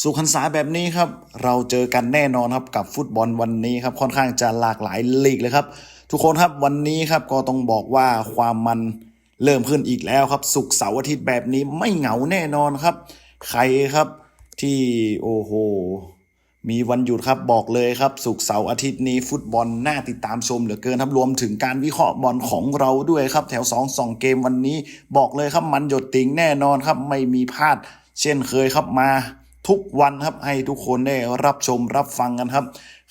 สุขันษาแบบนี้ครับ เราเจอกันแน่นอนครับกับฟุตบอลวันนี้ครับค่อนข้างจะหลากหลายลีกเลยครับ ทุกคนครับวันนี้ครับก็ต้องบอกว่าความมันเริ่มขึ้นอีกแล้วครับ สุกเสาร์อาทิตย์แบบนี้ไม่เหงาแน่นอนครับ ใครครับที่โอ้โหมีวันหยุดครับบอกเลยครับสุกเสาร์อาทิตย์นี้ฟุตบอลน่าติดตามชมเหลือเกินครับรวมถึงการวิเคราะห์บอลของเราด้วยครับ แถว2 2เกมวันนี้ บอกเลยครับมันหยดติงแน่นอนครับ ไม่มีพลาด เช่นเคยครับมา ทุกวันครับให้ทุกคนได้รับชมรับฟังกันครับ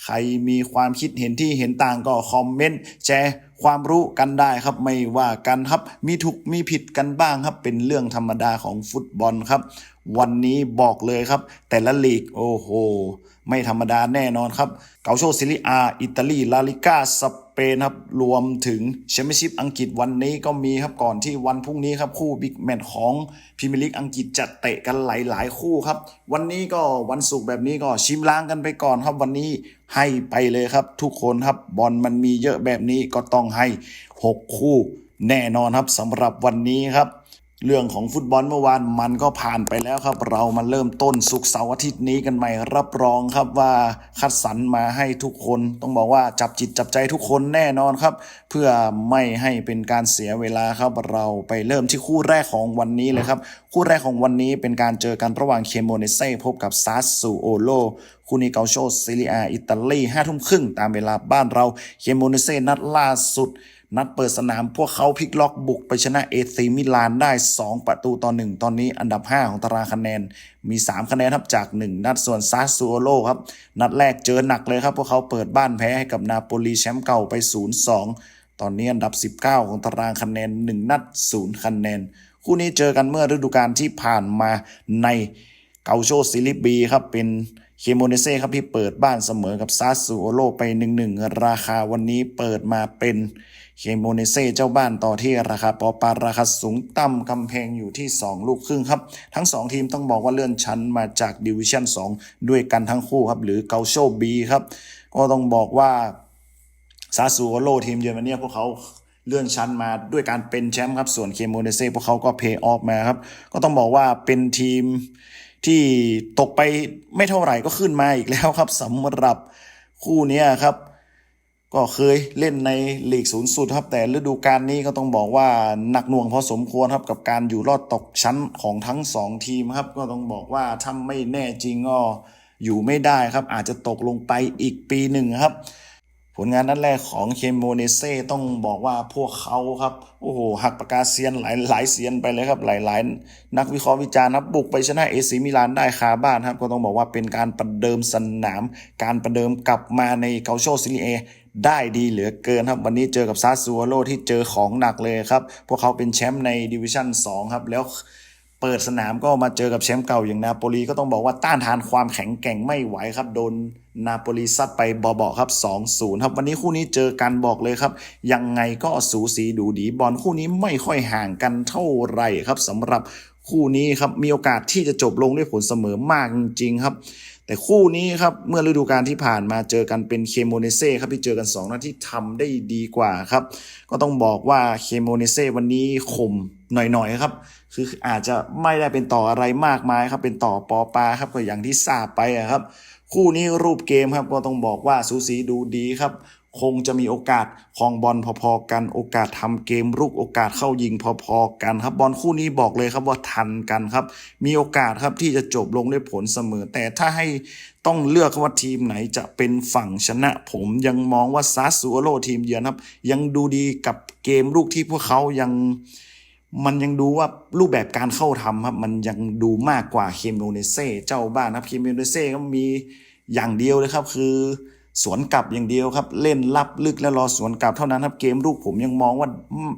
ใครมีความคิดเห็นที่เห็นต่างก็คอมเมนต์แชร์ความรู้กันได้ครับไม่ว่ากันครับ มีถูกมีผิดกันบ้างครับ เป็นเรื่องธรรมดาของฟุตบอลครับ วันนี้บอกเลยครับ แต่ละลีก โอ้โห ไม่ธรรมดาแน่นอนครับ เกาโชซิลิอา อิตาลี ลาลิก้า สเปนครับ รวมถึงแชมเปี้ยนชิพอังกฤษวันนี้ก็มีครับ ก่อนที่วันพรุ่งนี้ครับ คู่บิ๊กแมตช์ของพรีเมียร์ลีกอังกฤษจะเตะกันหลาย ๆ คู่ครับ วันนี้ก็วันศุกร์แบบนี้ก็ชิมล้างกันไปก่อนครับ วันนี้ให้ไปเลยครับ ทุกคนครับบอลมันมีเยอะแบบนี้ก็ต้องให้ 6 คู่ แน่นอนครับสำหรับวันนี้ครับ เรื่องของฟุตบอลเมื่อวานมันก็ผ่านไปแล้วครับ เรามาเริ่มต้นสุกเสาร์อาทิตย์นี้กันใหม่รับรองครับว่าคัดสรรมาให้ทุกคน ต้องบอกว่าจับจิตจับใจทุกคนแน่นอนครับ เพื่อไม่ให้เป็นการเสียเวลาครับเราไปเริ่มที่คู่แรกของวันนี้เลยครับ คู่แรกของวันนี้เป็นการเจอกันระหว่างเคโมเนเซ่พบกับซาสซูโอโลคู่นี้เกาโชซิลิอาอิตาลีห้าทุ่มครึ่งตามเวลาบ้านเราเคโมเนเซ่นัดล่าสุด นัดเปิดสนามพวกเขาพลิกล็อกบุกไปชนะเอซีมิลานได้ 2 ประตูต่อ 1 ตอนนี้อันดับ 5 ของตารางคะแนนมี 3 คะแนนครับจาก 1 นัดส่วนซาซูโอโลครับ นัดแรกเจอหนักเลยครับ พวกเขาเปิดบ้านแพ้ให้กับนาโปลีแชมป์เก่าไป 0-2 ตอนนี้อันดับ 19 ของตารางคะแนน 1 นัด 0 คะแนน คู่นี้เจอกันเมื่อฤดูกาลที่ผ่านมาในเกาโชซิลิบีครับเป็นเคโมเนเซ่ครับที่เปิดบ้านเสมอกับซาสูโอโลไป 1-1 ราคาวันนี้เปิดมาเป็น เคโมเนเซ่เจ้าบ้านต่อที่ราคาปอปาราคาสูงต่ำกำแพงอยู่ที่ 2 ลูกครึ่งครับ ทั้ง 2 ทีมต้องบอกว่าเลื่อนชั้นมาจากดิวิชั่น 2 ด้วยกันทั้งคู่ครับ หรือเกาโชบีครับ ก็ต้องบอกว่าซาสูโอโลทีมเยอรมนีพวกเขาเลื่อนชั้นมาด้วยการเป็นแชมป์ครับ ส่วนเคโมเนเซ่พวกเขาก็เพย์ออฟมาครับ ก็ต้องบอกว่าเป็นทีมที่ตกไปไม่เท่าไหร่ก็ขึ้นมาอีกแล้วครับสำหรับคู่นี้ครับ ก็เคยเล่นในลีกสูงสุดครับ แต่ฤดูกาลนี้ก็ต้องบอกว่าหนักหน่วงพอสมควรครับกับการอยู่รอดตกชั้นของทั้งสองทีมครับ ก็ต้องบอกว่าถ้าไม่แน่จริงก็อยู่ไม่ได้ครับ อาจจะตกลงไปอีกปีหนึ่งครับ ผลงานนัดแรกของเคมโมเนเซ่ต้องบอกว่าพวกเขาครับ โอ้โหหักปากกาเซียนหลายหลายเซียนไปเลยครับ หลายหลายนักวิเคราะห์วิจารณ์ครับบุกไปชนะเอซีมิลานได้คาบ้านครับ ก็ต้องบอกว่าเป็นการประเดิมสนาม การประเดิมกลับมาในเกาโชซิลีเอ ได้ดีเหลือเกินครับ วันนี้เจอกับซาซูโอโลที่เจอของหนักเลยครับ พวกเขาเป็นแชมป์ในดิวิชั่น2ครับ แล้วเปิดสนามก็มาเจอกับแชมป์เก่าอย่างนาโปลีก็ต้องบอกว่าต้านทานความแข็งแกร่งไม่ไหวครับ โดนนาโปลีซัดไปบาๆครับ 2-0 ครับวันนี้คู่นี้เจอกันบอกเลยครับ ยังไงก็สูสีดูดีบอลคู่นี้ไม่ค่อยห่างกันเท่าไหร่ครับสำหรับ คู่นี้ครับมีโอกาสที่จะจบลงด้วยผลเสมอมากจริงๆครับ แต่คู่นี้ครับเมื่อฤดูกาลที่ผ่านมาเจอกันเป็นเคโมเนเซ่ครับที่เจอกัน2นัดที่ทำได้ดีกว่าครับ ก็ต้องบอกว่าเคโมเนเซ่วันนี้ข่มหน่อยๆครับ คืออาจจะไม่ได้เป็นต่ออะไรมากมายครับเป็นต่อปอปาครับก็อย่างที่ทราบไปครับ คู่นี้รูปเกมครับก็ต้องบอกว่าสูสีดูดีครับ คงจะมีโอกาสคองบอลพอๆกันโอกาสทำเกมรุกโอกาสเข้ายิงพอๆกันครับบอลคู่นี้บอกเลยครับว่าทันกันครับ มีโอกาสครับที่จะจบลงด้วยผลเสมอ แต่ถ้าให้ต้องเลือกว่าทีมไหนจะเป็นฝั่งชนะ ผมยังมองว่าซาสูโรทีมเยือนครับ ยังดูดีกับเกมลูกที่พวกเขายังมันยังดูว่ารูปแบบการเข้าทำครับ มันยังดูมากกว่าเคมโนเนเซ่เจ้าบ้านครับเคมโนเนเซ่ก็มีอย่างเดียวเลยครับคือ สวนกลับอย่างเดียวครับ เล่นรับลึกแล้วรอสวนกลับเท่านั้นครับเกมลูกผมยังมองว่า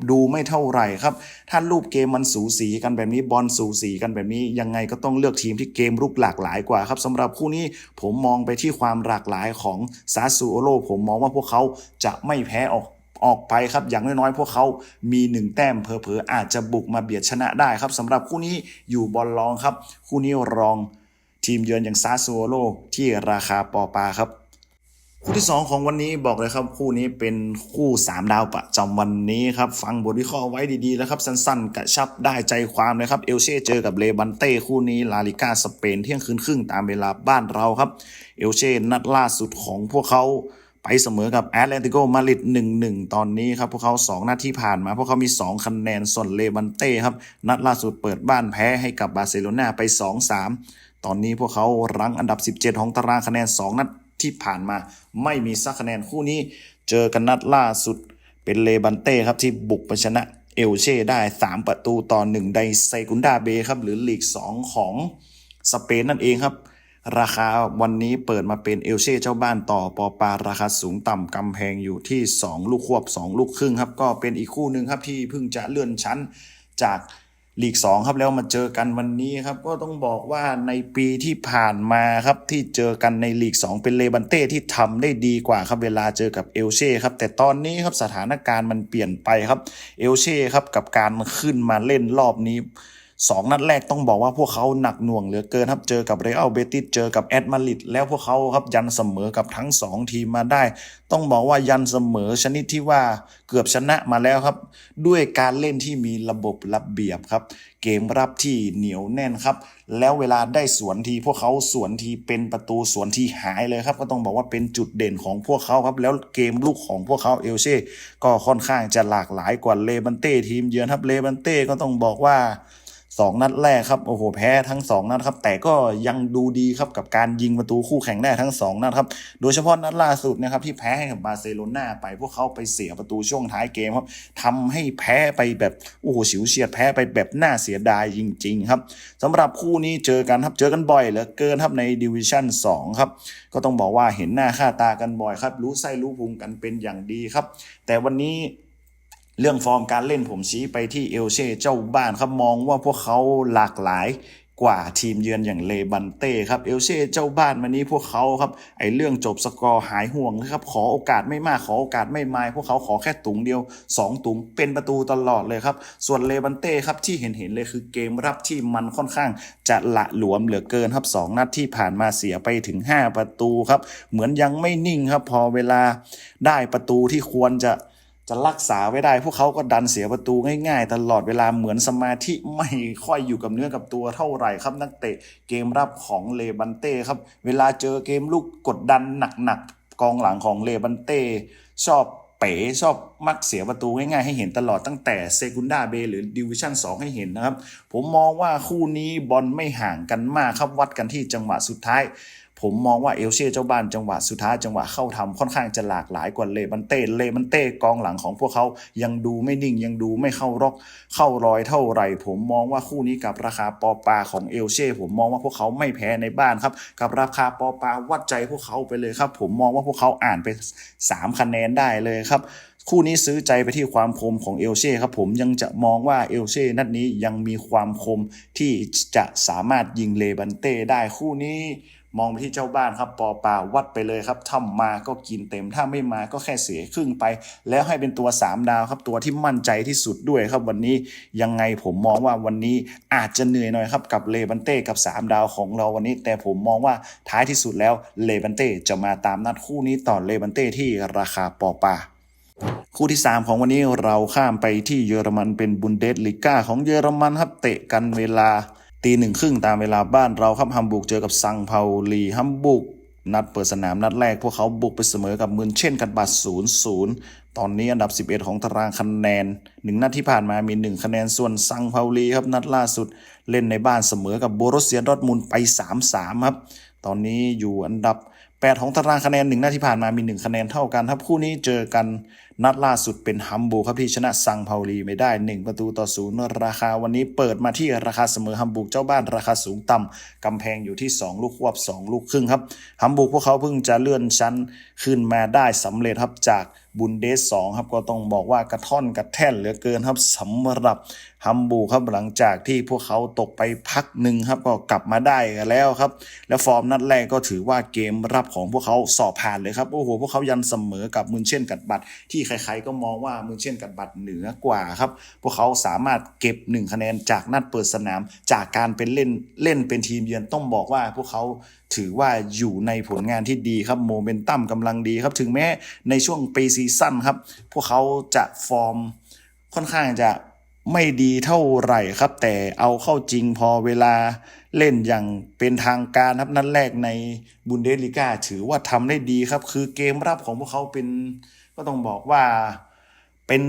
ดูไม่เท่าไหร่ครับ ถ้ารูปเกมมันสูสีกันแบบนี้บอลสูสีกันแบบนี้ ยังไงก็ต้องเลือกทีมที่เกมลุกหลากหลายกว่าครับสำหรับคู่นี้ผมมองไปที่ความหลากหลายของซาซูโอโลผมมองว่าพวกเขาจะไม่แพ้ออกออกไปครับอย่างน้อยๆ พวกเขามีหนึ่งแต้มเผลอๆอาจจะบุกมาเบียดชนะได้ครับสำหรับคู่นี้อยู่บอลรองครับ คู่นี้รองทีมเยือนอย่างซาซูโอโลที่ราคาปอปาครับ คู่ที่ 2 ของวันนี้บอกเลยครับคู่นี้เป็นคู่ 3 ดาวประจำวันนี้ครับฟังบทวิเคราะห์ไว้ดีๆแล้วครับสั้นๆ กระชับได้ใจความเลยครับเอลเช่เจอกับเลบันเต้คู่นี้ลาลิก้าสเปนเที่ยงคืนครึ่งตามเวลาบ้านเราครับเอลเช่นัดล่าสุดของพวกเขาไปเสมอกับแอตเลติโกมาริด1-1 ตอนนี้ครับ พวกเขา 2 นัดที่ผ่านมา พวกเขามี 2 คะแนนส่วนเลบันเต้ครับ นัดล่าสุดเปิดบ้านแพ้ให้กับบาร์เซโลนาไป 2-3 ตอนนี้พวกเขารั้งอันดับ 17 ของตารางคะแนน 2 นัด ที่ผ่านมาไม่มีสักคะแนนคู่นี้ เจอกันนัดล่าสุดเป็นเลบันเต้ครับที่บุกไปชนะเอลเช่ได้ 3 ประตูต่อ 1 ในเซกุนดาเบครับหรือลีก 2 ของสเปนนั่นเองครับ ราคาวันนี้เปิดมาเป็นเอลเช่เจ้าบ้านต่อปอปาราคาสูงต่ำกำแพงอยู่ที่ 2 ลูกควบ 2 ลูกครึ่งครับ ก็เป็นอีกคู่หนึ่งครับที่เพิ่งจะเลื่อนชั้นจาก ลีก2ครับแล้วมาเจอกันวันนี้ครับ ก็ต้องบอกว่าในปีที่ผ่านมาครับ ที่เจอกันในลีก 2 เป็นเลบันเต้ที่ทำได้ดีกว่าครับเวลาเจอกับเอลเช่ครับ แต่ตอนนี้ครับสถานการณ์มันเปลี่ยนไปครับเอลเช่ครับกับการขึ้นมาเล่นรอบนี้ สองนัดแรกต้องบอกว่าพวกเขาหนักหน่วงเหลือเกินครับ เจอกับเรอัลเบติสเจอกับแอตมาดริดแล้วพวกเขาครับยันเสมอกับทั้ง 2 ทีมมาได้ ต้องบอกว่ายันเสมอชนิดที่ว่าเกือบชนะมาแล้วครับ ด้วยการเล่นที่มีระบบระเบียบครับ เกมรับที่เหนียวแน่นครับ แล้วเวลาได้สวนทีพวกเขาสวนทีเป็นประตูสวนทีหายเลยครับ ก็ต้องบอกว่าเป็นจุดเด่นของพวกเขาครับ แล้วเกมลุกของพวกเขาเอลเช่ก็ค่อนข้างจะหลากหลายกว่าเลบันเต้ทีมเยือนครับเลบันเต้ก็ต้องบอกว่า สองนัดแรกครับโอ้โหแพ้ทั้งสองนัดครับ แต่ก็ยังดูดีครับกับการยิงประตูคู่แข่งได้ทั้งสองนัดครับ โดยเฉพาะนัดล่าสุดนะครับที่แพ้ให้กับบาร์เซโลนาไปพวกเขาไปเสียประตูช่วงท้ายเกมครับทำให้แพ้ไปแบบโอ้โหฉิวเฉียดแพ้ไปแบบน่าเสียดายจริง ๆ ครับสำหรับคู่นี้เจอกันครับเจอกันบ่อยเหลือเกินครับในดิวิชั่น2ครับก็ต้องบอกว่าเห็นหน้าค่าตากันบ่อยครับ รู้ไส้รู้พุงกันเป็นอย่างดีครับ แต่วันนี้ เรื่องฟอร์มการเล่นผมชี้ไปที่เอลเช่เจ้าบ้านครับมองว่าพวกเขาหลากหลายกว่าทีมเยือนอย่างเลบันเต้ครับเอลเช่เจ้าบ้านวันนี้พวกเขาครับไอเรื่องจบสกอร์หายห่วงนะครับขอโอกาสไม่มากขอโอกาสไม่มาย พวกเขาขอแค่ตุงเดียว 2 ตุงเป็นประตูตลอดเลยครับ ส่วนเลบันเต้ครับที่เห็นเห็นเลยคือเกมรับที่มันค่อนข้างจะละหลวมเหลือเกินครับสองนัดที่ผ่านมาเสียไปถึง 5 ประตูครับเหมือนยังไม่นิ่งครับพอเวลาได้ประตูที่ควรจะ จะรักษาไว้ได้ พวกเขาก็ดันเสียประตูง่าย ๆ ตลอดเวลาเหมือนสมาธิไม่ค่อยอยู่กับเนื้อกับตัวเท่าไหร่ครับนักเตะเกมรับของเลบันเต้ครับ เวลาเจอเกมลูกกดดันหนักๆกองหลังของเลบันเต้ชอบเป๋ชอบมักเสียประตูง่ายๆให้เห็นตลอดตั้งแต่เซกุนดาเบหรือดิวิชั่น2 ให้เห็นนะครับ ผมมองว่าคู่นี้บอลไม่ห่างกันมากครับวัดกันที่จังหวะสุดท้าย ผมมองว่าเอลเช่เจ้าบ้านจังหวะสุดท้ายจังหวะเข้าทำค่อนข้างจะหลากหลายกว่าเลบันเต้เลบันเต้กองหลังของพวกเขายังดูไม่นิ่งยังดูไม่เข้ารอกเข้ารอยเท่าไหร่ ผมมองว่าคู่นี้กับราคาปอปาของเอลเช่ผมมองว่าพวกเขาไม่แพ้ในบ้านครับกับราคาปอปาวัดใจพวกเขาไปเลยครับ ผมมองว่าพวกเขาอ่านไป 3 คะแนนได้เลยครับคู่นี้ซื้อใจไปที่ความคมของเอลเช่ครับผมยังจะมองว่าเอลเช่นัดนี้ยังมีความคมที่จะสามารถยิงเลบันเต้ได้คู่นี้ มองไปที่เจ้าบ้านครับปอปาวัดไปเลยครับถ้ามาก็กินเต็มถ้าไม่มาก็แค่เสียครึ่งไป แล้วให้เป็นตัว 3 ดาวครับ ตัวที่มั่นใจที่สุดด้วยครับวันนี้ยังไงผมมองว่าวันนี้อาจจะเหนื่อยหน่อยครับกับเลบันเต้กับ 3 ดาวของเราวันนี้ แต่ผมมองว่าท้ายที่สุดแล้วเลบันเต้จะมาตามนัดคู่นี้ต่อเลบันเต้ที่ราคาปอปาคู่ที่ 3 ของวันนี้เราข้ามไปที่เยอรมันเป็นบุนเดสลิก้าของเยอรมันครับเตะกันเวลา ตีหนึ่งครึ่งตามเวลาบ้านเราครับฮัมบูร์กเจอกับซังเปาลีฮัมบูร์กนัดเปิดสนามนัดแรกพวกเขาบุกไปเสมอกับมืนเช่นกันบาศูนย์ศูนย์ตอนนี้อันดับ 11 ของตารางคะแนนหนึ่งนัดที่ผ่านมามี 1 คะแนนส่วนซังเปาลีครับนัดล่าสุดเล่นในบ้านเสมอกับโบรสเซียดอทมุนไป 3-3 ครับ ตอนนี้อยู่อันดับ 8 ของตารางคะแนนหนึ่งนัดที่ผ่านมามี 1 คะแนนเท่ากันครับคู่นี้เจอกันนัดล่าสุดเป็นฮัมบูครับที่ชนะซังเปาลีไม่ได้ 1 ประตูต่อศูนย์ราคาวันนี้เปิดมาที่ราคาเสมอฮัมบูกเจ้าบ้านราคาสูงต่ำกำแพงอยู่ที่ 2 ลูกควบ 2 ลูกครึ่งครับฮัมบูกพวกเขาเพิ่งจะเลื่อนชั้นขึ้นมาได้สำเร็จครับจาก บุนเดสสองครับก็ต้องบอกว่ากระท่อนกระแท่นเหลือเกินครับสำหรับฮัมบูครับหลังจากที่พวกเขาตกไปพักหนึ่งครับก็กลับมาได้กันแล้วครับ แล้วฟอร์มนัดแรกก็ถือว่าเกมรับของพวกเขาสอบผ่านเลยครับโอ้โหพวกเขายันเสมอกับมุนเช่นกัดบัตรที่ใครๆก็มองว่ามุนเช่นกัดบัตรเหนือกว่าครับพวกเขาสามารถเก็บหนึ่งคะแนนจากนัดเปิดสนาม จากการเป็นเล่นเล่นเป็นทีมเยือนต้องบอกว่าพวกเขา ถือว่าอยู่ในผลงานที่ดีครับโมเมนตัมกำลังดีครับ ถึงแม้ในช่วงปีซีซั่นครับ พวกเขาจะฟอร์มค่อนข้างจะไม่ดีเท่าไหร่ครับ แต่เอาเข้าจริงพอเวลาเล่นอย่างเป็นทางการครับนัดแรกในบุนเดสลิก้าถือว่าทำได้ดีครับ คือเกมรับของพวกเขาเป็นก็ต้องบอกว่าเป็น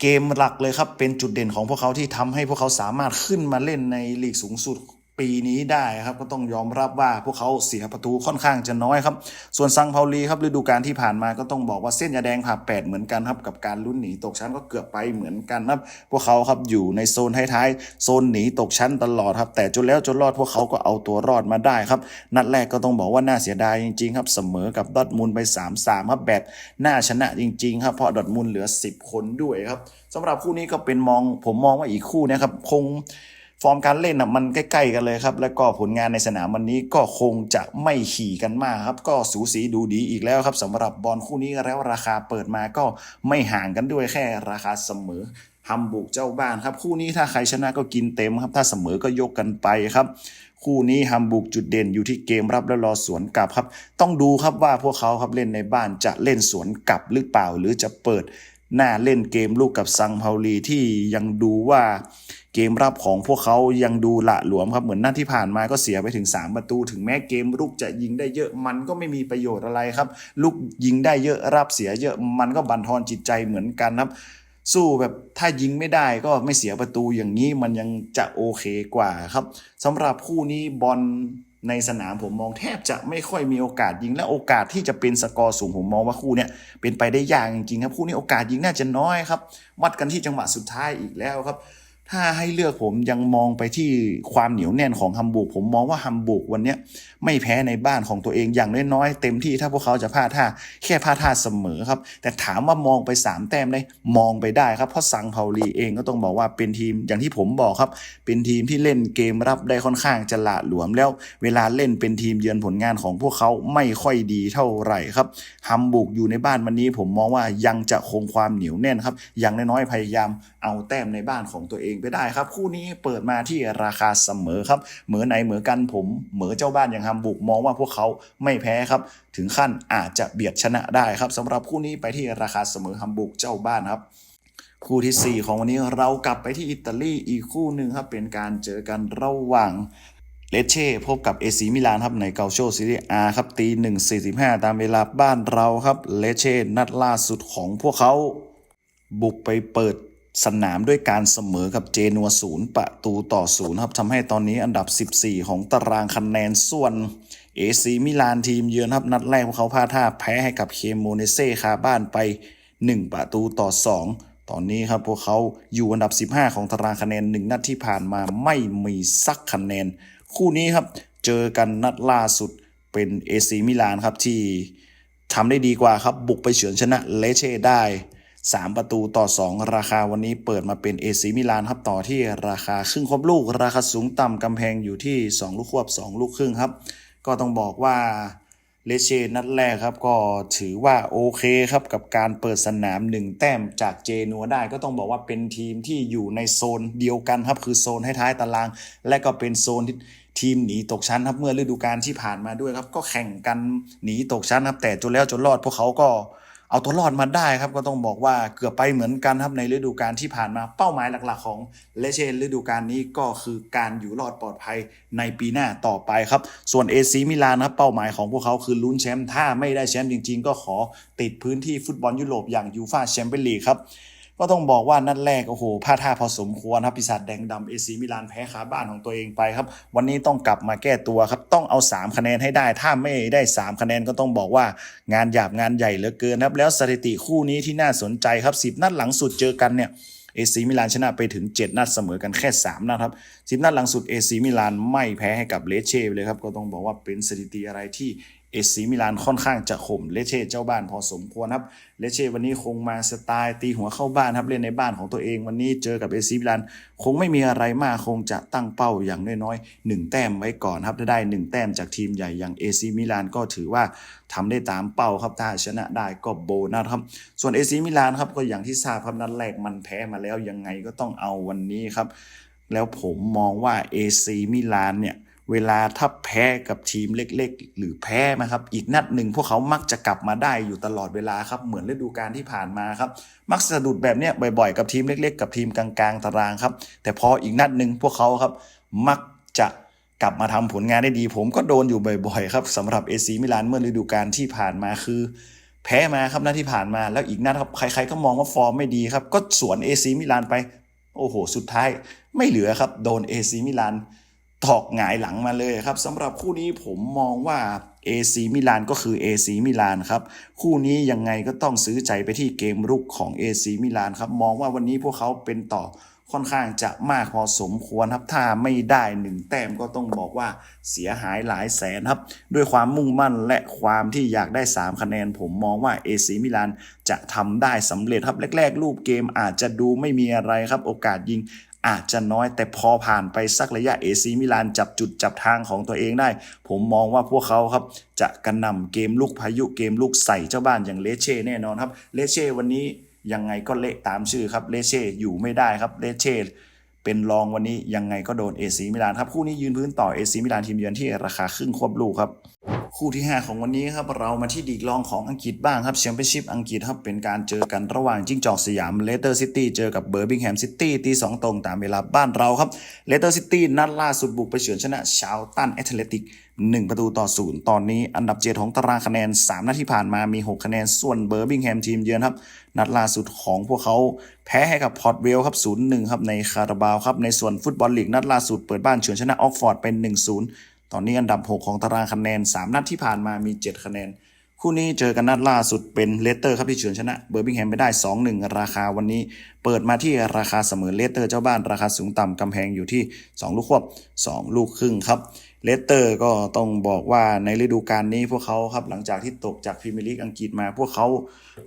เกมหลักเลยครับ เป็นจุดเด่นของพวกเขาที่ทำให้พวกเขาสามารถขึ้นมาเล่นในลีกสูงสุด ปีนี้ได้ครับก็ต้องยอมรับว่าพวกเขาเสียประตูค่อนข้างจะน้อยครับ ส่วนซังเปาลีครับฤดูกาลที่ผ่านมาก็ต้องบอกว่าเส้นยาแดงผ่าแปดเหมือนกันครับกับการลุ้นหนีตกชั้นก็เกือบไปเหมือนกันครับ พวกเขาครับอยู่ในโซนท้ายๆโซนหนีตกชั้นตลอดครับแต่จนแล้วจนรอดพวกเขาก็เอาตัวรอดมาได้ครับ นัดแรกก็ต้องบอกว่าน่าเสียดายจริงๆครับเสมอกับดอทมุนด์ไป 3-3ครับแบบน่าชนะจริงๆครับเพราะดอทมุนด์เหลือ 10 คนด้วยครับสำหรับคู่นี้ก็เป็นมองผมมองว่าอีกคู่เนะครับคง ฟอร์มการเล่นนะมันใกล้ ๆ กันเลยครับ แล้วก็ผลงานในสนามวันนี้ก็คงจะไม่ขี่กันมากครับ ก็สูสีดูดีอีกแล้วครับสำหรับบอลคู่นี้แล้วราคาเปิดมาก็ไม่ห่างกันด้วยแค่ราคาเสมอฮัมบุกเจ้าบ้านครับ คู่นี้ถ้าใครชนะก็กินเต็มครับ ถ้าเสมอก็ยกกันไปครับคู่นี้ฮัมบุกจุดเด่นอยู่ที่เกมรับและรอสวนกลับครับ ต้องดูครับว่าพวกเขาครับเล่นในบ้านจะเล่นสวนกลับหรือเปล่า หรือจะเปิด น้าเล่นเกมลูกกับซังเฮาลีที่ยังดูว่าเกมรับของพวกเขายังดูละหลวมครับเหมือนนัดที่ผ่านมาก็เสียไปถึง 3 ประตู ถึงแม้เกมรุกจะยิงได้เยอะมันก็ไม่มีประโยชน์อะไรครับ ลูกยิงได้เยอะรับเสียเยอะมันก็บั่นทอนจิตใจเหมือนกันครับ สู้แบบถ้ายิงไม่ได้ก็ไม่เสียประตูอย่างนี้มันยังจะโอเคกว่าครับสำหรับคู่นี้บอล ในสนามผมมองแทบจะไม่ค่อยมีโอกาสยิงและโอกาสที่จะเป็นสกอร์สูงผมมองว่าคู่เนี้ยเป็นไปได้ยากจริงๆครับคู่นี้โอกาสยิงน่าจะน้อยครับวัดกันที่จังหวะสุดท้ายอีกแล้วครับ ถ้าให้เลือกผมยังมองไปที่ความเหนียวแน่นของฮัมบูก ผมมองว่าฮัมบูกวันนี้ไม่แพ้ในบ้านของตัวเองอย่างน้อยๆเต็มที่ถ้าพวกเขาจะพลาดท่าแค่พลาดท่าเสมอครับ แต่ถามว่ามองไป 3 แต้มได้มองไปได้ครับเพราะซังเผาลีเองก็ต้องบอกว่าเป็นทีมอย่างที่ผมบอกครับ เป็นทีมที่เล่นเกมรับได้ค่อนข้างจะหละหลวมแล้ว เวลาเล่นเป็นทีมเยือนผลงานของพวกเขาไม่ค่อยดีเท่าไหร่ครับฮัมบูกอยู่ในบ้านวันนี้ ผมมองว่ายังจะคงความเหนียวแน่นครับอย่างน้อยๆพยายามเอาแต้มในบ้านของตัวเองไปได้ครับ คู่นี้เปิดมาที่ราคาเสมอครับ เหมือไหนเหมือกันผมเหมือเจ้าบ้านอย่างฮัมบูร์กมองว่าพวกเขาไม่แพ้ครับ ถึงขั้นอาจจะเบียดชนะได้ครับสำหรับคู่นี้ไปที่ราคาเสมอฮัมบูร์กเจ้าบ้านครับคู่ที่ 4 ของวันนี้เรากลับไปที่อิตาลีอีกคู่หนึ่งครับ เป็นการเจอกันระหว่างเลเช่พบกับเอซีมิลานครับในเกาโชซีเรียอาครับตีหนึ่งสี่สิบห้าตามเวลาบ้านเราครับเลเช่นัดล่าสุดของพวกเขาบุกไปเปิด สนามด้วยการเสมอกับเจนัวศูนย์ประตูต่อศูนย์ครับทำให้ตอนนี้อันดับ 14 ของตารางคะแนนส่วนเอซีมิลานทีมเยือนครับนัดแรกพวกเขาพลาดท่าแพ้ให้กับเคโมเนเซ่คาบ้านไป 1 ประตูต่อ 2 ตอนนี้ครับพวกเขาอยู่อันดับ 15 ของตารางคะแนน 1 นัดที่ผ่านมาไม่มีสักคะแนน คู่นี้ครับเจอกันนัดล่าสุดเป็นเอซีมิลานครับที่ทำได้ดีกว่าครับบุกไปเฉือนชนะเลเช่ได้ 3 ประตูต่อ 2 ราคาวันนี้เปิดมาเป็นเอซีมิลานครับต่อที่ราคาครึ่งครบลูก ราคาสูงต่ำกำแพงอยู่ที่ 2 ลูกควบ 2 ลูกครึ่งครับ ก็ต้องบอกว่าเลเชนัดแรกครับก็ถือว่าโอเคครับกับการเปิดสนาม1แต้มจากเจนัวได้ก็ต้องบอกว่าเป็นทีมที่อยู่ในโซนเดียวกันครับคือโซนท้ายๆตาราง และก็เป็นโซนที่ทีมหนีตกชั้นครับเมื่อฤดูกาลที่ผ่านมาด้วยครับ ก็แข่งกันหนีตกชั้นครับแต่จนแล้วจนรอดพวกเขาก็ เอาตัวรอดมาได้ครับก็ต้องบอกว่าเกือบไปเหมือนกันครับในฤดูกาลที่ผ่านมาเป้าหมายหลักๆของเลเชนฤดูกาลนี้ก็คือการอยู่รอดปลอดภัยในปีหน้าต่อไปครับ ส่วนเอซีมิลานครับเป้าหมายของพวกเขาคือลุ้นแชมป์ถ้าไม่ได้แชมป์จริง ๆ ก็ขอติดพื้นที่ฟุตบอลยุโรปอย่างยูฟาแชมเปี้ยนลีกครับ ก็ต้องบอกว่านัดแรกโอ้โหพลาดท่าพอสมควรครับปีศาจแดงดำเอซีมิลานแพ้คาบ้านของตัวเองไปครับ วันนี้ต้องกลับมาแก้ตัวครับ ต้องเอา 3 คะแนนให้ได้ ถ้าไม่ได้ 3 คะแนนก็ต้องบอกว่างานหยาบงานใหญ่เหลือเกินครับ แล้วสถิติคู่นี้ที่น่าสนใจครับ 10 นัดหลังสุดเจอกันเนี่ยเอซีมิลานชนะไปถึง 7 นัดเสมอกันแค่ 3 นัดครับ10นัดหลังสุดเอซีมิลานไม่แพ้ให้กับเลเช่เลยครับ ก็ต้องบอกว่าเป็นสถิติอะไรที่เอ เอซีมิลานค่อนข้างจะข่มเลเช่เจ้าบ้านพอสมควรครับเลเช่วันนี้คงมาสไตล์ตีหัวเข้าบ้านครับเล่นในบ้านของตัวเองวันนี้เจอกับเอซีมิลานคงไม่มีอะไรมากคงจะตั้งเป้าอย่างน้อยๆหนึ่งแต้มไว้ก่อนครับถ้าได้หนึ่งแต้มจากทีมใหญ่อย่างเอซีมิลานก็ถือว่าทำได้ตามเป้าครับถ้าชนะได้ก็โบนัสครับส่วนเอซีมิลานครับก็อย่างที่ทราบครับนัดแรกมันแพ้มาแล้วยังไงก็ต้องเอาวันนี้ครับแล้วผมมองว่า AC มิลานเนี่ย เวลาถ้าแพ้กับทีมเล็กๆ หรือแพ้นะครับ อีกนัดหนึ่งพวกเขามักจะกลับมาได้อยู่ตลอดเวลาครับ เหมือนฤดูกาลที่ผ่านมาครับ มักสะดุดแบบเนี้ยบ่อยๆ กับทีมเล็ก ๆ กับทีมกลางๆ ตารางครับ แต่พออีกนัดหนึ่งพวกเขาครับ มักจะกลับมาทำผลงานได้ดี ผมก็โดนอยู่บ่อยๆ ครับสำหรับ AC มิลานเมื่อฤดูกาลที่ผ่านมาคือ แพ้มาครับนัดที่ผ่านมา แล้วอีกนัดครับใครๆก็มองว่าฟอร์มไม่ดีครับ ก็สวน AC มิลานไป โอ้โห สุดท้ายไม่เหลือครับ โดน AC มิลาน ถอกหงายหลังมาเลยครับสำหรับคู่นี้ผมมองว่า AC มิลานก็คือ AC มิลานครับคู่นี้ยังไงก็ต้องซื้อใจไปที่เกมรุกของ AC มิลานครับมองว่าวันนี้พวกเขาเป็นต่อค่อนข้างจะมากพอสมควรครับถ้าไม่ได้หนึ่งแต้มก็ต้องบอกว่าเสียหายหลายแสนครับ ด้วยความมุ่งมั่นและความที่อยากได้ 3 คะแนน ผมมองว่า AC มิลานจะทำได้สำเร็จครับแรก ๆ รูปเกมอาจจะดูไม่มีอะไรครับ โอกาสยิง อาจจะน้อยแต่พอผ่านไปสักระยะเอซีมิลานจับจุดจับทางของตัวเองได้ ผมมองว่าพวกเขาครับจะกระหน่ำเกมลูกพายุเกมลูกใส่เจ้าบ้านอย่างเลเช่แน่นอนครับเลเช่วันนี้ยังไงก็เละตามชื่อครับเลเช่อยู่ไม่ได้ครับเลเช่เป็นรองวันนี้ยังไงก็โดนเอซีมิลานครับคู่นี้ยืนพื้นต่อเอซีมิลานทีมเยือนที่ราคาครึ่งควบลูกครับ คู่ที่ 5 ของวันนี้ครับเรามาที่ดีกรองของอังกฤษบ้างครับแชมเปี้ยนชิพอังกฤษครับเป็นการเจอกันระหว่างจิ้งจอกสยามเลสเตอร์ซิตี้เจอกับเบอร์บิงแฮมซิตี้ตีสองตรงตามเวลาบ้านเราครับเลสเตอร์ซิตี้นัดล่าสุดบุกไปเฉือนชนะชาวตันแอตเลติก 1 ประตูต่อศูนย์ตอนนี้อันดับเจ็ดของตารางคะแนน 3นัดที่ผ่านมามี 6 คะแนนส่วนเบอร์บิงแฮมทีมเยือนครับนัดล่าสุดของพวกเขาแพ้ให้กับพอร์ตเวลครับ0-1ครับในคาราบาวครับในส่วนฟุตบอลลีกนัดล่าสุดเปิดบ้านเฉือนชนะออกฟอร์ดเป็น1-0 ตอนนี้อันดับ 6 ของตารางคะแนน 3 นัดที่ผ่านมามี 7 คะแนน คู่นี้เจอกันนัดล่าสุดเป็นเลสเตอร์ครับที่เฉือนชนะเบอร์บิงแฮมไปได้ 2-1 ราคาวันนี้ เปิดมาที่ราคาเสมอเลสเตอร์เจ้าบ้านราคาสูงต่ำกำแพงอยู่ที่ 2 ลูกควบ 2 ลูกครึ่งครับ เลสเตอร์ก็ต้องบอกว่าในฤดูกาลนี้พวกเขาครับหลังจากที่ตกจากพรีเมียร์ลีกอังกฤษมา พวกเขา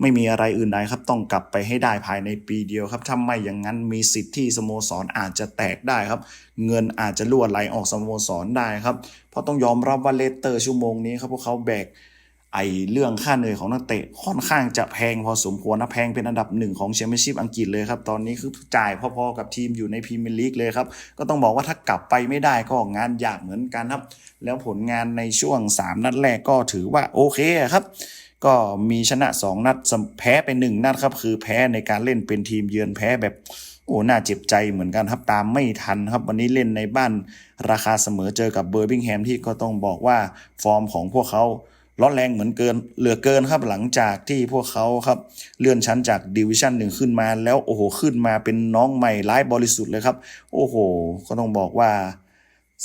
ไม่มีอะไรอื่นใดครับต้องกลับไปให้ได้ภายในปีเดียวครับถ้าไม่อย่างนั้นมีสิทธิ์ที่สโมสรอาจจะแตกได้ครับ เงินอาจจะล่วไหลออกสโมสรได้ครับเพราะต้องยอมรับว่าเลสเตอร์ชั่วโมงนี้ครับพวกเขาแบก ไอเรื่องค่าเหนื่อยของนักเตะค่อนข้างจะแพงพอสมควรนะแพงเป็นอันดับหนึ่งของแชมเปี้ยนชิพอังกฤษเลยครับตอนนี้คือจ่ายพอๆกับทีมอยู่ในพรีเมียร์ลีกเลยครับ ก็ต้องบอกว่าถ้ากลับไปไม่ได้ก็งานยากเหมือนกันครับ แล้วผลงานในช่วง 3 นัดแรกก็ถือว่าโอเคครับ ก็มีชนะ 2 นัดแพ้ไป1นัดครับ คือแพ้ในการเล่นเป็นทีมเยือนแพ้แบบโอ้ น่าเจ็บใจเหมือนกันครับ ตามไม่ทันครับ วันนี้เล่นในบ้านราคาเสมอเจอกับเบอร์บิงแฮมที่ก็ต้องบอกว่าฟอร์มของพวกเขา ร้อนแรงเหมือนเกินเหลือเกินครับหลังจากที่พวกเขาครับเลื่อนชั้นจากดิวิชั่นหนึ่งขึ้นมาแล้วโอ้โหขึ้นมาเป็นน้องใหม่ร้ายบริสุทธิ์เลยครับ โอ้โห ก็ต้องบอกว่า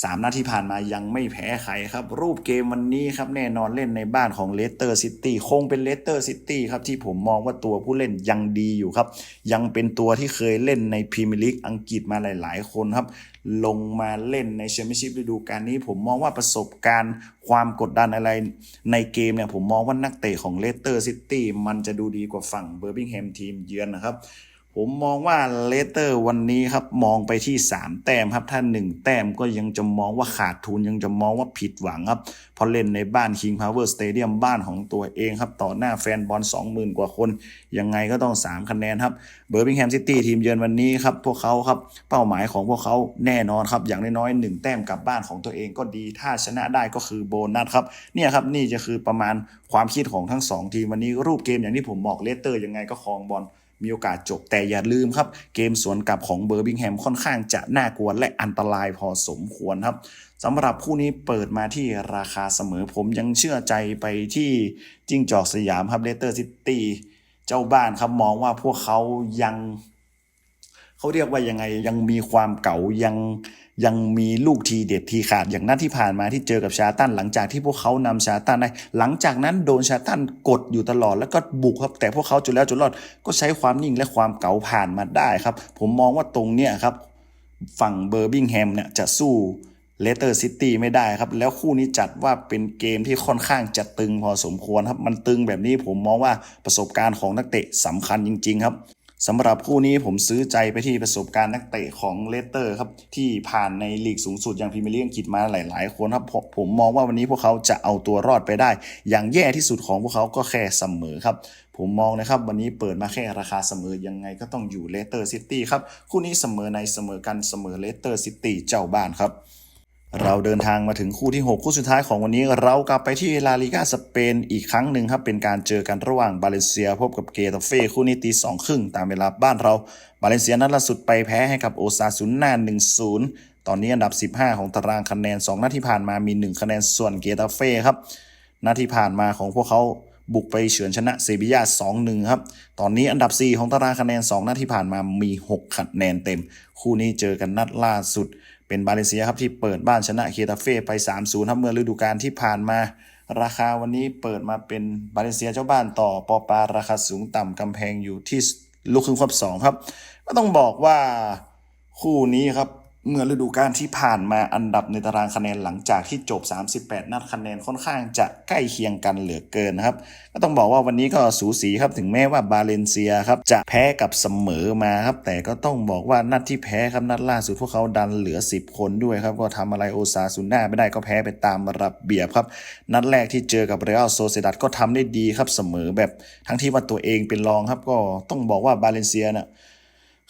สามนัดที่ผ่านมายังไม่แพ้ใครครับ รูปเกมวันนี้ครับแน่นอนเล่นในบ้านของเลสเตอร์ซิตี้คงเป็นเลสเตอร์ซิตี้ครับที่ผมมองว่าตัวผู้เล่นยังดีอยู่ครับ ยังเป็นตัวที่เคยเล่นในพรีเมียร์ลีกอังกฤษมาหลาย ๆ คนครับ ลงมาเล่นในแชมเปี้ยนชิพฤดูกาลนี้ผมมองว่าประสบการณ์ความกดดันอะไรในเกมเนี่ยผมมองว่านักเตะของเลสเตอร์ซิตี้มันจะดูดีกว่าฝั่งเบอร์บิงแฮมทีมเยือนนะครับ ผมมองว่าเลสเตอร์วันนี้ครับมองไปที่ 3 แต้มครับ ถ้า 1 แต้มก็ยังจะมองว่าขาดทุนยังจะมองว่าผิดหวังครับเพราะเล่นในบ้าน King Power Stadium บ้านของตัวเองครับ ต่อหน้าแฟนบอล 20,000 กว่าคน ยังไงก็ต้อง 3 คะแนนครับเบอร์บิงแฮมซิตี้ทีมเยือนวันนี้ครับพวกเขาครับเป้าหมายของพวกเขาแน่นอนครับ อย่างน้อยๆ1แต้มกลับบ้านของตัวเองก็ดี ถ้าชนะได้ก็คือโบนัสครับเนี่ยครับนี่จะคือประมาณความคิดของทั้ง 2 ทีมวันนี้รูปเกมอย่างที่ผมบอกเลสเตอร์ยังไงก็ครองบอล มีโอกาสจบแต่อย่าลืมครับ เกมสวนกลับของเบอร์บิงแฮมค่อนข้างจะน่ากลัวและอันตรายพอสมควรครับสำหรับคู่นี้เปิดมาที่ราคาเสมอผมยังเชื่อใจไปที่จิ้งจอกสยามครับเลสเตอร์ซิตี้เจ้าบ้านครับมองว่าพวกเขายัง เขาเรียกว่ายังไงยังมีความเก่ายังยังมีลูกทีเด็ดทีขาดอย่างนัดที่ผ่านมาที่เจอกับชาตันหลังจากที่พวกเขานำชาตันได้หลังจากนั้นโดนชาตันกดอยู่ตลอดแล้วก็บุกครับแต่พวกเขาจนแล้วจนรอดก็ใช้ความนิ่งและความเก๋าผ่านมาได้ครับ ผมมองว่าตรงเนี้ยครับฝั่งเบอร์บิงแฮมเนี่ยจะสู้เลสเตอร์ซิตี้ไม่ได้ครับ แล้วคู่นี้จัดว่าเป็นเกมที่ค่อนข้างจะตึงพอสมควรครับ มันตึงแบบนี้ผมมองว่าประสบการณ์ของนักเตะสำคัญจริง ๆ ครับ สำหรับคู่นี้ผมซื้อใจไปที่ประสบการณ์นักเตะของเลสเตอร์ครับ ที่ผ่านในลีกสูงสุดอย่างพรีเมียร์ลีกอังกฤษมาหลายๆ คนครับผมผมมองว่าวันนี้พวกเขาจะเอาตัวรอดไปได้ อย่างแย่ที่สุดของพวกเขาก็แค่เสมอครับผมมองนะครับวันนี้เปิดมาแค่ราคาเสมอยังไงก็ต้องอยู่เลสเตอร์ซิตี้ครับ คู่นี้เสมอในเสมอกันเสมอเลสเตอร์ซิตี้เจ้าบ้านครับ เราเดินทางมาถึงคู่ที่ 6 คู่สุดท้ายของวันนี้ เรากลับไปที่ลาลิกาสเปนอีกครั้งหนึ่งครับ เป็นการเจอกันระหว่างบาเลนเซียพบกับเกตาเฟ่คู่นี้ตีสองครึ่งตามเวลาบ้านเรา บาเลนเซียนัดล่าสุดไปแพ้ให้กับโอซาซุน่าหนา1-0ตอนนี้อันดับ 15 ของตารางคะแนน 2 นัดที่ผ่านมามี 1 คะแนนส่วนเกตาเฟ่ครับนัดที่ผ่านมาของพวกเขาบุกไปเฉือนชนะเซบียา2-1 ครับ ตอนนี้อันดับ 4 ของตารางคะแนน 2 นัดที่ผ่านมามี 6 คะแนนเต็ม คู่นี้เจอกันนัดล่าสุด เป็นบาเลเซียครับที่เปิดบ้านชนะเคตาเฟ่ไป 3-0ครับเมื่อฤดูกาลที่ผ่านมา ราคาวันนี้เปิดมาเป็นบาเลเซียเจ้าบ้านต่อปอปาราคาสูงต่ำกำแพงอยู่ที่ลูกครึ่งควบสองครับ ก็ต้องบอกว่าคู่นี้ครับ เมื่อฤดูกาลที่ผ่านมาอันดับในตารางคะแนนหลังจากที่จบ 38 นัดคะแนนค่อนข้างจะใกล้เคียงกันเหลือเกินนะครับ ก็ต้องบอกว่าวันนี้ก็สูสีครับถึงแม้ว่าบาเลนเซียครับจะแพ้กับเสมอมาครับ แต่ก็ต้องบอกว่านัดที่แพ้ครับนัดล่าสุดพวกเขาดันเหลือ 10 คนด้วยครับ ก็ทำอะไรโอซาซุน่าไม่ได้ก็แพ้ไปตามระเบียบครับ นัดแรกที่เจอกับเรอัลโซเซดัดก็ทำได้ดีครับเสมอแบบทั้งที่ว่าตัวเองเป็นรองครับก็ต้องบอกว่าบาเลนเซียน่ะ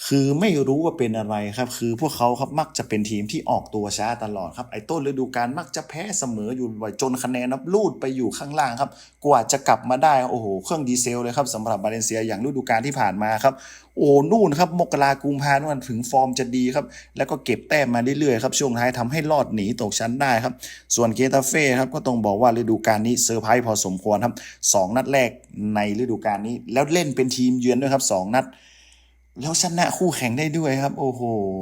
คือไม่รู้ว่าเป็นอะไรครับ คือพวกเขาครับมักจะเป็นทีมที่ออกตัวช้าตลอดครับ ไอ้ต้นฤดูกาลมักจะแพ้เสมออยู่บ่อยจนคะแนนนับลูดไปอยู่ข้างล่างครับ กว่าจะกลับมาได้โอ้โหเครื่องดีเซลเลยครับสำหรับบาเลนเซียอย่างฤดูกาลที่ผ่านมาครับ โอ้นู่นครับมกรากุมภาพันธ์ถึงฟอร์มจะดีครับ แล้วก็เก็บแต้มมาเรื่อยๆครับช่วงท้ายทำให้รอดหนีตกชั้นได้ครับ ส่วนเกตาเฟ่ครับก็ต้องบอกว่าฤดูกาลนี้เซอร์ไพรส์พอสมควรครับสองนัดแรกในฤดูกาลนี้ แล้วเล่นเป็นทีมเยือนด้วยครับสองนัด แล้วชนะคู่แข่งได้ด้วยครับ โอ้โห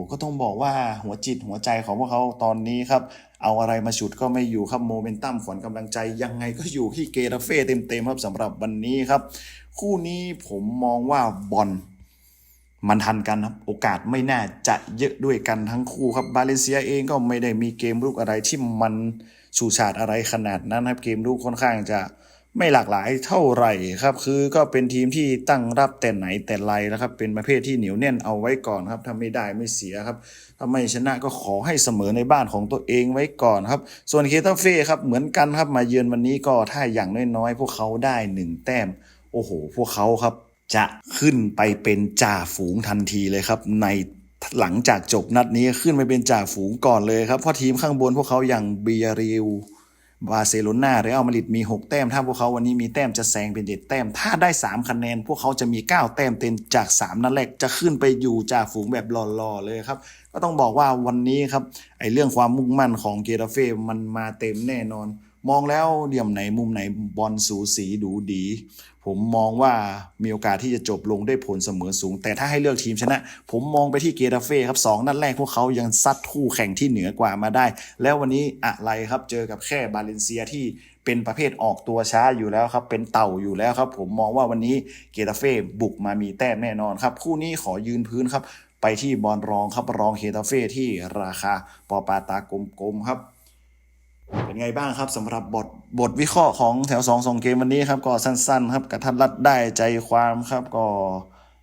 ก็ต้องบอกว่าหัวจิตหัวใจของพวกเขาตอนนี้ครับ เอาอะไรมาฉุดก็ไม่อยู่ครับโมเมนตัมขวัญกำลังใจ ยังไงก็อยู่ที่เกราเฟ่เต็มๆครับสำหรับวันนี้ครับ คู่นี้ผมมองว่าบอลมันทันกันครับ โอกาสไม่น่าจะเยอะด้วยกันทั้งคู่ครับบาเลเซียเองก็ไม่ได้มีเกมรุกอะไรที่มันฉูดฉาดอะไรขนาดนั้นครับเกมรุกค่อนข้างจะ ไม่หลากหลายเท่าไหร่ครับ คือก็เป็นทีมที่ตั้งรับแต่ไหนแต่ไรแล้วครับ เป็นประเภทที่เหนียวแน่นเอาไว้ก่อนครับถ้าไม่ได้ไม่เสียครับถ้าไม่ชนะก็ขอให้เสมอในบ้านของตัวเองไว้ก่อนครับ ส่วนเคตาเฟ่ครับเหมือนกันครับมาเยือนวันนี้ก็ถ้าอย่างน้อยๆ พวกเขาได้หนึ่งแต้ม โอ้โห พวกเขาครับ จะขึ้นไปเป็นจ่าฝูงทันทีเลยครับ ในหลังจากจบนัดนี้ขึ้นไปเป็นจ่าฝูงก่อนเลยครับเพราะทีมข้างบนพวกเขาอย่างเบียริว บาร์เซโลนาเรอัลมาดริดมี 6 แต้ม ถ้าพวกเขาวันนี้มีแต้มจะแซงเป็น 7 แต้ม ถ้าได้ 3 คะแนน พวกเขาจะมี 9 แต้มเต็มจาก 3 นัดแรกจะขึ้นไปอยู่จ่าฝูงแบบหล่อๆเลยครับ ก็ต้องบอกว่าวันนี้ครับไอ้เรื่องความมุ่งมั่นของเกราเฟ่มันมาเต็มแน่นอน มองแล้วเหลี่ยมไหนมุมไหนบอลสูสีดูดี ผมมองว่ามีโอกาสที่จะจบลงด้วยผลเสมอสูง แต่ถ้าให้เลือกทีมชนะ ผมมองไปที่เกราเฟ่ครับสองนัดแรกพวกเขายังซัดคู่แข่งที่เหนือกว่ามาได้ แล้ววันนี้อะไรครับเจอกับแค่บาเลนเซียที่เป็นประเภทออกตัวช้าอยู่แล้วครับ เป็นเต่าอยู่แล้วครับ ผมมองว่าวันนี้เกราเฟ่บุกมามีแต้มแน่นอนครับคู่นี้ขอยืนพื้นครับ ไปที่บอลรองครับรองเกราเฟ่ที่ราคาปอปาตากลมๆครับ เป็นไงบ้างครับสำหรับบทบทวิเคราะห์ของแถว2องสองเกมวันนี้ครับก็สั้น ๆ ครับกระทัดรัดได้ใจความครับก็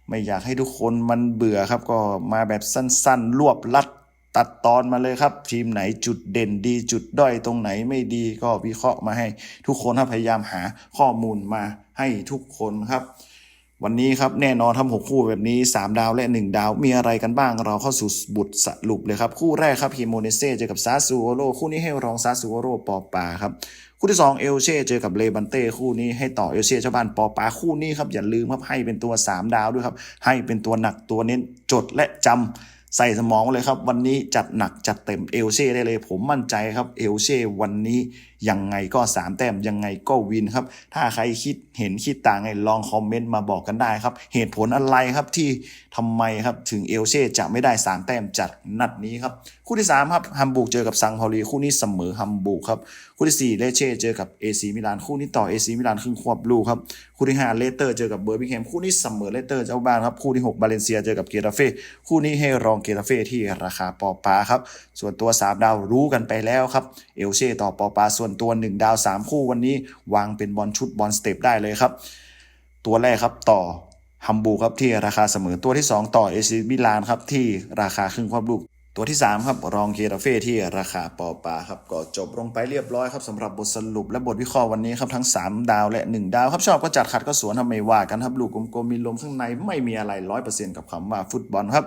ไม่อยากให้ทุกคนมันเบื่อครับก็มาแบบสั้น ๆ รวบลัดตัดตอนมาเลยครับ ทีมไหนจุดเด่นดีจุดด้อยตรงไหนไม่ดีก็วิเคราะห์มาให้ทุกคนครับพยายามหาข้อมูลมาให้ทุกคนครับ วันนี้ครับแน่นอนทำหกคู่แบบนี้ 3 ดาวและ 1 ดาวมีอะไรกันบ้างเราเข้าสู่บุตรสรุปเลยครับ คู่แรกครับฮิโมเนเซ่เจอกับซาซูโอโรคู่นี้ให้รองซาซูโอโรปอปาครับ คู่ที่ 2 เอลเช่เจอกับเลบันเต้คู่นี้ให้ต่อเอลเช่ชาวบ้านปอปาคู่นี้ครับอย่าลืมครับให้เป็นตัว 3 ดาวด้วยครับ ให้เป็นตัวหนักตัวเน้นจดและจำใส่สมองเลยครับ วันนี้จัดหนักจัดเต็มเอลเช่ได้เลย ผมมั่นใจครับเอลเช่วันนี้ ยังไงก็ 3 แต้มยังไงก็วินครับ ถ้าใครคิดเห็นคิดต่างไงลองคอมเมนต์มาบอกกันได้ครับ เหตุผลอะไรครับที่ทำไมครับถึงเอลเช่จะไม่ได้ 3 แต้มจากนัดนี้ครับ คู่ที่ 3 ครับฮัมบูร์กเจอกับซังพาลีคู่นี้เสมอฮัมบูร์กครับ คู่ที่ 4 เลเช่เจอกับเอซีมิลานคู่นี้ต่อเอซีมิลานครึ่งควบลูกครับคู่ที่5เลสเตอร์เจอกับเบอร์มิงแฮมคู่นี้เสมอเลสเตอร์เจ้าบ้านครับคู่ที่6บาเลนเซียเจอกับเกตาเฟ่คู่นี้ให้รองเกตาเฟ่ที่ราคาปอปาครับส่วนตัว 3 ดาวรู้กันไปแล้วครับเอลเช่ต่อปอปาส่วนตัว 1 ดาว 3 คู่วันนี้ วางเป็นบอลชุดบอลสเต็ปได้เลยครับ ตัวแรกครับต่อฮัมบูครับที่ราคาเสมอตัวที่ 2 ต่อเอซิมิลานครับที่ราคาครึ่งควบลูกตัวที่ 3 ครับ รองเกราเฟ่ที่ราคาปอปาครับ ก็จบลงไปเรียบร้อยครับสำหรับบทสรุปและบทวิเคราะห์วันนี้ครับทั้ง 3 ดาวและ 1 ดาวครับชอบก็จัดขัดก็สวนทำไมว่ากันครับลูกกลมๆมีลมข้างในไม่มีอะไรร้อยเปอร์เซ็นต์กับคำว่าฟุตบอลครับ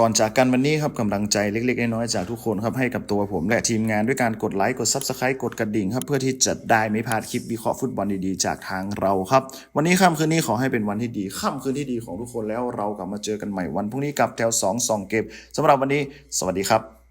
ก่อนจากกันวันนี้ครับกำลังใจเล็ก ๆ น้อยๆจากทุกคนครับให้กับตัวผม และทีมงานด้วยการกดไลค์กด Subscribe กดกระดิ่งครับเพื่อที่จะได้ไม่พลาดคลิปวิเคราะห์ฟุตบอลดีๆ จากทางเราครับ วันนี้ค่ำคืนนี้ขอให้เป็นวันที่ดีค่ำคืนที่ดีของทุกคนแล้วเรากลับมาเจอกันใหม่วันพรุ่งนี้กับแถว2 2เกมสำหรับวันนี้ สวัสดีครับ